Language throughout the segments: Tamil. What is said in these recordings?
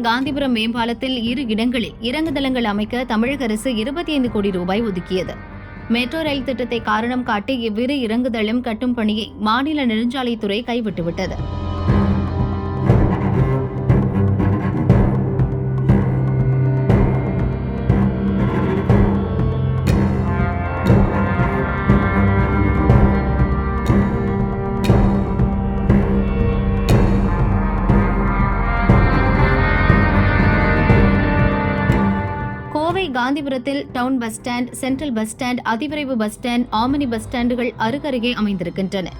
காந்திபுரம் மேம்பாலத்தில் இரு இடங்களில் இறங்குதளங்கள் அமைக்க தமிழக அரசு இருபத்தி ஐந்து கோடி ரூபாய் ஒதுக்கியது. மெட்ரோ ரயில் திட்டத்தை காரணம் காட்டி இவ்விரு இறங்குதளம் கட்டும் பணியை மாநில நெடுஞ்சாலைத்துறை கைவிட்டுவிட்டது. Kovai காந்திபுரத்தில் town bus stand central bus stand அதிவிரைவு பஸ் ஸ்டாண்ட் ஆமனி பஸ் ஸ்டாண்டுகள் அருகருகே அமைந்திருக்கின்றன.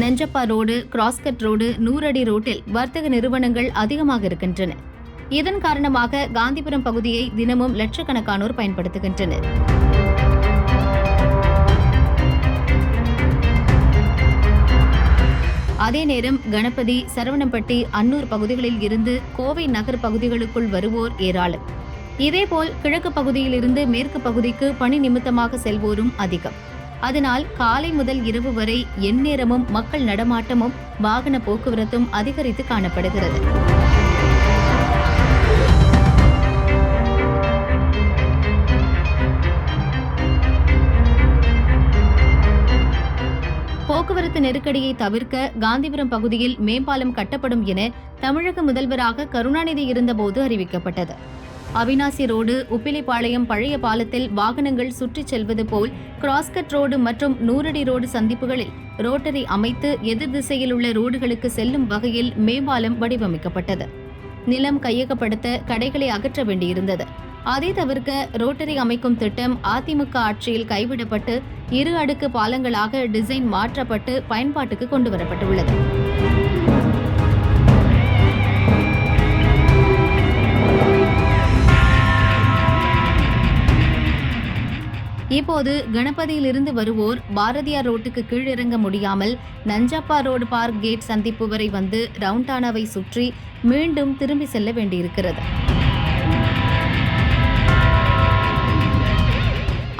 நெஞ்சப்பா ரோடு கிராஸ்கட் ரோடு நூறடி ரோட்டில் வர்த்தக நிறுவனங்கள் அதிகமாக இருக்கின்றன. இதன் காரணமாக காந்திபுரம் பகுதியை தினமும் லட்சக்கணக்கானோர் பயன்படுத்துகின்றனர். அதே நேரம் கணபதி சரவணம்பட்டி அன்னூர் பகுதிகளில் இருந்து கோவை நகர் பகுதிகளுக்குள் வருவோர் ஏராளம். இதேபோல் கிழக்கு பகுதியிலிருந்து மேற்கு பகுதிக்கு பணி நிமித்தமாக செல்வோரும் அதிகம். அதனால் காலை முதல் இரவு வரை எந்நேரமும் மக்கள் நடமாட்டமும் வாகன போக்குவரத்தும் அதிகரித்து காணப்படுகிறது. போக்குவரத்து நெருக்கடியை தவிர்க்க காந்திபுரம் பகுதியில் மேம்பாலம் கட்டப்படும் என தமிழக முதல்வராக கருணாநிதி இருந்தபோது அறிவிக்கப்பட்டது. அவினாசி ரோடு உப்பிலிப்பாளையம் பழைய பாலத்தில் வாகனங்கள் சுற்றிச் செல்வது போல் கிராஸ்கட் ரோடு மற்றும் நூறடி ரோடு சந்திப்புகளில் ரோட்டரி அமைத்து எதிர் திசையில் உள்ள ரோடுகளுக்கு செல்லும் வகையில் மேம்பாலம் வடிவமைக்கப்பட்டது. நிலம் கையகப்படுத்த கடைகளை அகற்ற வேண்டியிருந்தது. அதை தவிர்க்க ரோட்டரி அமைக்கும் திட்டம் அதிமுக ஆட்சியில் கைவிடப்பட்டு இரு அடுக்கு பாலங்களாக டிசைன் மாற்றப்பட்டு பயன்பாட்டுக்கு கொண்டு வரப்பட்டுள்ளது இப்போது கணபதியிலிருந்து வருவோர் பாரதியார் ரோட்டுக்கு கீழிறங்க முடியாமல் நஞ்சப்பா ரோடு பார்க் கேட் சந்திப்பு வரை வந்து ரவுண்டானாவை சுற்றி மீண்டும் திரும்பி செல்ல வேண்டியிருக்கிறது.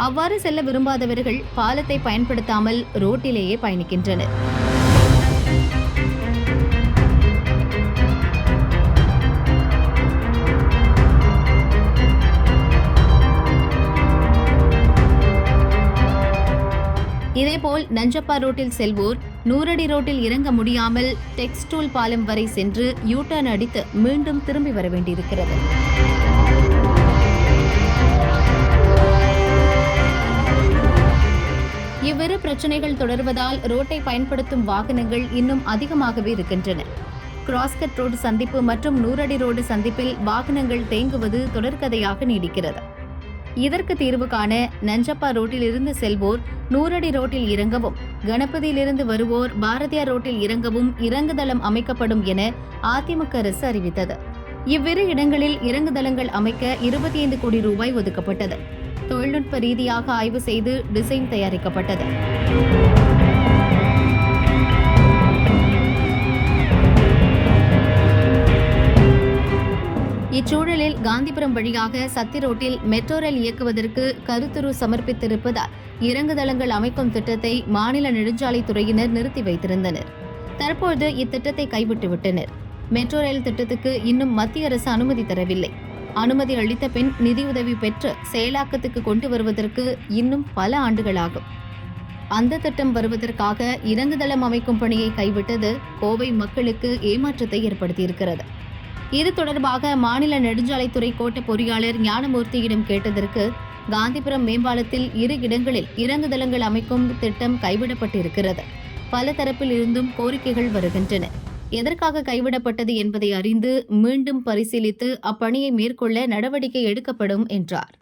அவ்வாறு செல்ல விரும்பாதவர்கள் பாலத்தை பயன்படுத்தாமல் ரோட்டிலேயே பயணிக்கின்றனர். இதேபோல் நஞ்சப்பா ரோட்டில் செல்வோர் நூறடி ரோட்டில் இறங்க முடியாமல் டெக்ஸ்டூல் பாலம் வரை சென்று யூ டர்ன் அடித்து மீண்டும் திரும்பி வர வேண்டியிருக்கிறது. இவ்விரு பிரச்சனைகள் தொடர்வதால் ரோட்டை பயன்படுத்தும் வாகனங்கள் இன்னும் அதிகமாகவே இருக்கின்றன. கிராஸ்கட் ரோடு சந்திப்பு மற்றும் நூறடி ரோடு சந்திப்பில் வாகனங்கள் தேங்குவது தொடர்கதையாக நீடிக்கிறது. இதற்கு தீர்வு காண நஞ்சப்பா ரோட்டிலிருந்து செல்வோர் நூறடி ரோட்டில் இறங்கவும் கணபதியிலிருந்து வருவோர் பாரதியார் ரோட்டில் இறங்கவும் இறங்குதளம் அமைக்கப்படும் என அதிமுக அரசு அறிவித்தது. இவ்விரு இடங்களில் இறங்குதளங்கள் அமைக்க இருபத்தி ஐந்து கோடி ரூபாய் ஒதுக்கப்பட்டது. தொழில்நுட்ப ரீதியாக ஆய்வு செய்து டிசைன் தயாரிக்கப்பட்டது. இச்சூழலில் காந்திபுரம் வழியாக சத்தி ரோட்டில் மெட்ரோ ரயில் இயக்குவதற்கு கருத்துரு சமர்ப்பித்திருப்பதால் இறங்குதளங்கள் அமைக்கும் திட்டத்தை மாநில நெடுஞ்சாலைத்துறையினர் நிறுத்தி வைத்திருந்தனர். தற்போது இத்திட்டத்தை கைவிட்டுவிட்டனர். மெட்ரோ ரயில் திட்டத்துக்கு இன்னும் மத்திய அரசு அனுமதி தரவில்லை. அனுமதி அளித்த பின் நிதியுதவி பெற்று செயலாக்கத்துக்கு கொண்டு வருவதற்கு இன்னும் பல ஆண்டுகளாகும். அந்த திட்டம் வருவதற்காக இறங்குதளம் அமைக்கும் பணியை கைவிட்டது கோவை மக்களுக்கு ஏமாற்றத்தை ஏற்படுத்தியிருக்கிறது. இது தொடர்பாக மாநில நெடுஞ்சாலைத்துறை கோட்ட பொறியாளர் ஞானமூர்த்தியிடம் கேட்டதற்கு காந்திபுரம் மேம்பாலத்தில் இரு இடங்களில் இறங்குதளங்கள் அமைக்கும் திட்டம் கைவிடப்பட்டிருக்கிறது. பல தரப்பில் இருந்தும் கோரிக்கைகள் வருகின்றன. எதற்காக கைவிடப்பட்டது என்பதை அறிந்து மீண்டும் பரிசீலித்து அப்பணியை மேற்கொள்ள நடவடிக்கை எடுக்கப்படும் என்றார்.